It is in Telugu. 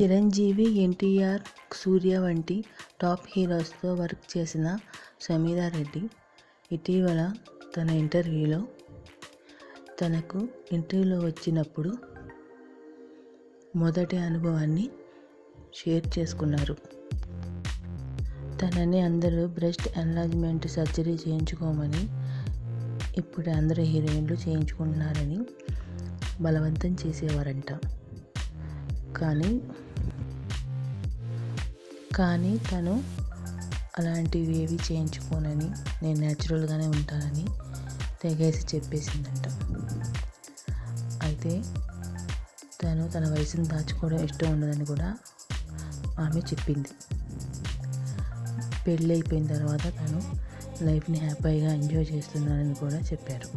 చిరంజీవి ఎన్టీఆర్ సూర్య వంటి టాప్ హీరోస్తో వర్క్ చేసిన సమీరా రెడ్డి ఇటీవల తన ఇంటర్వ్యూలో తనకు ఇంటర్వ్యూలో వచ్చినప్పుడు మొదటి అనుభవాన్ని షేర్ చేసుకున్నారు. తనని అందరూ బ్రెస్ట్ ఎన్లాజ్మెంట్ సర్జరీ చేయించుకోమని ఇప్పుడు అందరు హీరోయిన్లు చేయించుకుంటున్నారని బలవంతం చేసేవారంట. కానీ కానీ తను అలాంటివి ఏవి చేయించుకోనని నేను న్యాచురల్గానే ఉంటానని తెగేసి చెప్పేసిందంట. అయితే తను తన వయసును దాచుకోవడం ఇష్టం ఉండదని కూడా ఆమె చెప్పింది. పెళ్ళి అయిపోయిన తర్వాత తను లైఫ్ని హ్యాపీగా ఎంజాయ్ చేస్తున్నానని కూడా చెప్పారు.